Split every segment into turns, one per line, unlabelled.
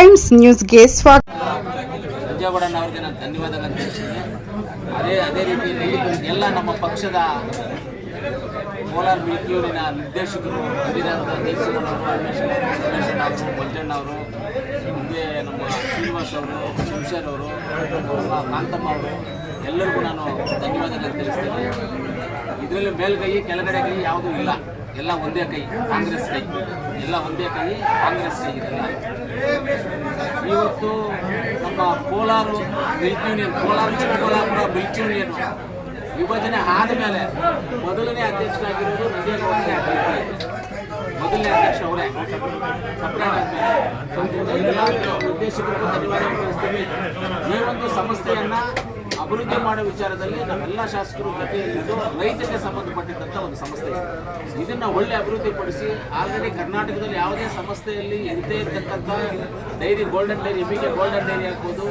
Times ನ್ಯೂಸ್ಗೆ ಸ್ವಾಗತ
ವಿಜಯಗೌಡಣ್ಣ ಅವರಿಗೆ ನಾನು ಧನ್ಯವಾದಗಳನ್ನು ತಿಳಿಸ್ತೀನಿ ಅದೇ ಅದೇ ರೀತಿಯಲ್ಲಿ ಎಲ್ಲ ನಮ್ಮ ಪಕ್ಷದ ಕೋಲಾರ ಮಿಲ್ಕಿಯೂರಿನ ನಿರ್ದೇಶಕರು ಅಭಿನಂದ ರಮೇಶ್ ರಮೇಶ್ ಅವರು ಮಂಜಣ್ಣ ಅವರು, ಹಿಂದೆ ನಮ್ಮ ಶ್ರೀನಿವಾಸ್ ಅವರು ಶಂಶರ್ ಅವರು ಕಾಂತಮ್ಮ ಅವರು, ಎಲ್ಲರಿಗೂ ನಾನು ಧನ್ಯವಾದಗಳನ್ನು ತಿಳಿಸ್ತೇನೆ. ಇದರಲ್ಲಿ ಮೇಲ್ಗೈ ಕೆಳಗಡೆ ಕೈ ಯಾವುದೂ ಇಲ್ಲ. ಎಲ್ಲ ಒಂದೇ ಕೈ, ಕಾಂಗ್ರೆಸ್ ಕೈ. ಎಲ್ಲ ಒಂದೇ ಕೈ, ಕಾಂಗ್ರೆಸ್ ಕೈ ಇದೆಲ್ಲ ಇವತ್ತು ನಮ್ಮ Kolar milk union Kolar Chikkaballapur milk union ವಿಭಜನೆ ಆದ ಮೇಲೆ ಮೊದಲನೇ ಅಧ್ಯಕ್ಷರಾಗಿರುವುದು ನಂಜೇಗೌಡನೇ ಆಗಿರ್ತಾರೆ ಮೊದಲನೇ ಅಧ್ಯಕ್ಷ ಅವರೇ. ನಿರ್ದೇಶಕರಿಗೂ ಧನ್ಯವಾದ ತಿಳಿಸ್ತೀವಿ ಈ ಒಂದು ಸಂಸ್ಥೆಯನ್ನ ಅಭಿವೃದ್ಧಿ ಮಾಡೋ ವಿಚಾರದಲ್ಲಿ ನಮ್ಮೆಲ್ಲ ಶಾಸಕರು ಜೊತೆಯಲ್ಲಿದ್ದು ರೈತರಿಗೆ ಸಂಬಂಧಪಟ್ಟಿದ್ದಂಥ ಒಂದು ಸಂಸ್ಥೆ ಇದೆ ಇದನ್ನ ಒಳ್ಳೆ ಅಭಿವೃದ್ಧಿಪಡಿಸಿ ಆಲ್ರೆಡಿ ಕರ್ನಾಟಕದಲ್ಲಿ ಯಾವುದೇ ಸಂಸ್ಥೆಯಲ್ಲಿ ಇರದೇ ಇರ್ತಕ್ಕಂಥ ಡೈರಿ ಗೋಲ್ಡನ್ ಡೈರಿ ಎಮಿಗೆ ಗೋಲ್ಡನ್ ಡೈರಿ ಹಾಕ್ಬೋದು,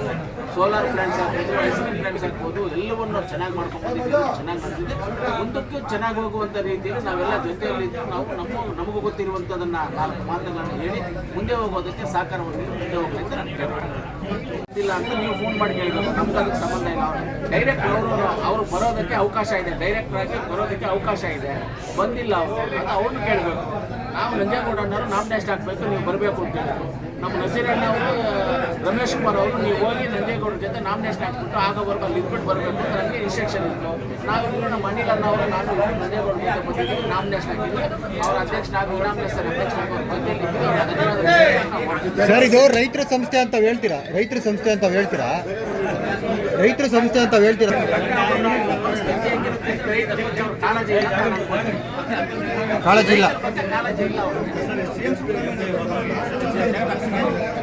ಸೋಲಾರ್ ಪ್ಲಾಂಟ್ಸ್ ಹಾಕ್ಬೋದು ಐಸ್ ಕ್ರೀಮ್ ಪ್ಲಾಂಟ್ಸ್ ಹಾಕ್ಬೋದು, ಎಲ್ಲವನ್ನು ಚೆನ್ನಾಗಿ ಮಾಡ್ಕೊಂಡು ಬಂದಿದ್ದೀವಿ ಚೆನ್ನಾಗಿ ಮಾಡ್ತಿದ್ದೆ ಮುಂದಕ್ಕೆ ಚೆನ್ನಾಗಿ ಹೋಗುವಂಥ ರೀತಿಯಲ್ಲಿ ನಾವೆಲ್ಲ ಜೊತೆಯಲ್ಲಿದ್ದು ನಾವು ನಮ್ಮ, ನಮಗೂ ಗೊತ್ತಿರುವಂಥದ್ದನ್ನ ನಾಲ್ಕು ಮಾತುಗಳನ್ನು ಹೇಳಿ ಮುಂದೆ ಹೋಗೋದಕ್ಕೆ ಸಹಕಾರವನ್ನು ಮುಂದೆ ಹೋಗಬೇಕು ಕೇಳ್ತೀನಿ ಇಲ್ಲ ಅಂತ ನೀವು ಫೋನ್ ಮಾಡಿ ಕೇಳಿದ್ರು. ನಮ್ಗೆ ಅದಕ್ಕೆ ಸಂಬಂಧ ಇಲ್ಲ. ಡೈರೆಕ್ಟ್ ಅವರು ಅವ್ರು ಬರೋದಕ್ಕೆ ಅವಕಾಶ ಇದೆ. ಡೈರೆಕ್ಟ್ ಆಗಿ ಬರೋದಕ್ಕೆ ಅವಕಾಶ ಇದೆ. ಬಂದಿಲ್ಲ ಅವರು ಅಂತ ಅವ್ರನ್ನ ಕೇಳಬೇಕು. ನಾವು ನಂಜೇಗೌಡಣ್ಣವರು ನಾಮಿನೇಷನ್ ಹಾಕ್ಬೇಕು, ನೀವು ಬರಬೇಕು ಅಂತ ನಮ್ಮ ನಸೀರಣ್ಣ ಅವರು ರಮೇಶ್ ಕುಮಾರ್ ಅವರು ನೀವು ಹೋಗಿ ನಂಜೇಗೌಡರ ಜೊತೆ ನಾಮಿನೇಷನ್ ಹಾಕ್ಬಿಟ್ಟು ಆಗೋವರೆಗೂ ಅಲ್ಲಿ ಇದ್ಬಿಟ್ಟು ಬರಬೇಕು ಅಂತ ನನಗೆ ಇನ್ಸ್ಟ್ರಕ್ಷನ್ ಇತ್ತು. ನಾವೆಲ್ಲರೂ ನಮ್ಮ ಮಣಿಲನ್ನ ಅವರು ನಾನು ನಂಜೇಗೌಡರ ಜೊತೆ ಬಂದಿದ್ದೀವಿ ನಾಮಿನೇಷನ್ ಹಾಕಿದ್ವಿ ಅವ್ರ ಅಧ್ಯಕ್ಷನಾಗಿ ಧನ್ಯವಾದಗಳನ್ನು ನಾವು ಮಾಡ್ತೀವಿ.
ಸರ್ ಇದು ರೈತರ ಸಂಸ್ಥೆ ಅಂತ ಹೇಳ್ತೀರಾ? ರೈತರ ಸಂಸ್ಥೆ ಅಂತ ಹೇಳ್ತೀರಾ? ರೈತರ ಸಂಸ್ಥೆ ಅಂತ ಹೇಳ್ತೀರಾ?
ಕಾಳಜಿ ಇಲ್ಲ.
ಕಾಳಜಿ ಇಲ್ಲ.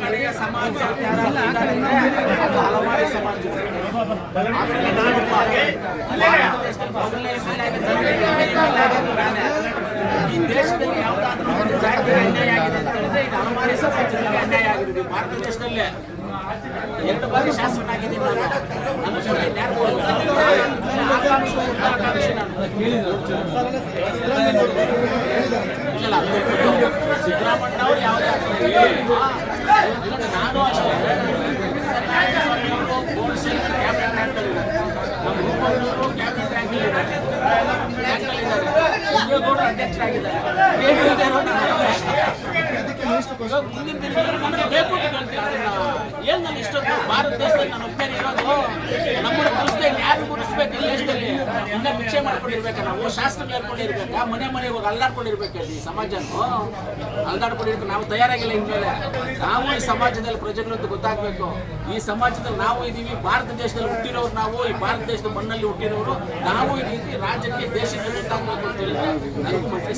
ಕಡೆಯ ಸಮಾಜ ಹಲವಾರು ಸಮಾಜ ಈ ದೇಶದಲ್ಲಿ ಯಾವುದಾದ್ರೂ ಜಾತಿಗೆ ಅನ್ಯಾಯ ಅಂತ ಹೇಳಿದ್ರೆ ಇದು ಹಲವಾರು ಅನ್ಯಾಯ ಆಗಿದೆ ಭಾರತ ದೇಶದಲ್ಲೇ ಎರಡು ಬಾರಿ ನಾನು ಇಲ್ಲ, ಸಿದ್ದರಾಮಣ್ಣ ಅವರು ಯಾವುದೇ. ನಾನು ಅಷ್ಟೇ ಕ್ಯಾಬಿನೆಟ್ ರ್ಯಾಂಕಲ್ಲಿದ್ದಾರೆ ನಮ್ಮ ರೂಪಮ್ಮನವರು ಕ್ಯಾಬಿನೆಟ್ ರ್ಯಾಂಕಲ್ಲಿದ್ದಾರೆ ಅಧ್ಯಕ್ಷರಾಗಿದ್ದಾರೆ ಬೇಕು ಅಂತ ನಾನು ಭಾರತ ದೇಶದಲ್ಲಿ ನಾನು ಒಪ್ಪೇನೆ ಇರೋದು. ನಮ್ಮನ್ನು ಕಲಿಸ್ದೆ ಯಾರು ಮುಗಿಸ್ಬೇಕು ಈ ದೇಶದಲ್ಲಿ ಇನ್ನ ಭಿಕ್ಷೆ ಮಾಡ್ಕೊಂಡಿರ್ಬೇಕಾ ನಾವು ಶಾಸ್ತ್ರ ಹೇಳ್ಕೊಂಡಿರ್ಬೇಕಾ? ಮನೆ ಮನೆಗೆ ಹೋಗಿ ಅಲ್ಲಾಡ್ಕೊಂಡಿರ್ಬೇಕು ಈ ಸಮಾಜನು? ಅಲ್ದಾಡ್ಕೊಂಡಿರ್ಬೇಕು ನಾವು ತಯಾರಾಗಿಲ್ಲ ಇನ್ಮೇಲೆ. ನಾವು ಈ ಸಮಾಜದಲ್ಲಿ ಪ್ರಜೆಗಳು ಗೊತ್ತಾಗ್ಬೇಕು. ಈ ಸಮಾಜದಲ್ಲಿ ನಾವು ಇದೀವಿ, ಭಾರತ ದೇಶದಲ್ಲಿ ಹುಟ್ಟಿರೋರು ನಾವು, ಈ ಭಾರತ ದೇಶದ ಮಣ್ಣಲ್ಲಿ ಹುಟ್ಟಿರೋರು ನಾವು ಈ ರೀತಿ ರಾಜ್ಯಕ್ಕೆ ದೇಶಕ್ಕೆ ಗೊತ್ತಾಗ್ಬೇಕು ಅಂತ ಹೇಳಿ ನನಗೆ ಮಂತ್ರಿ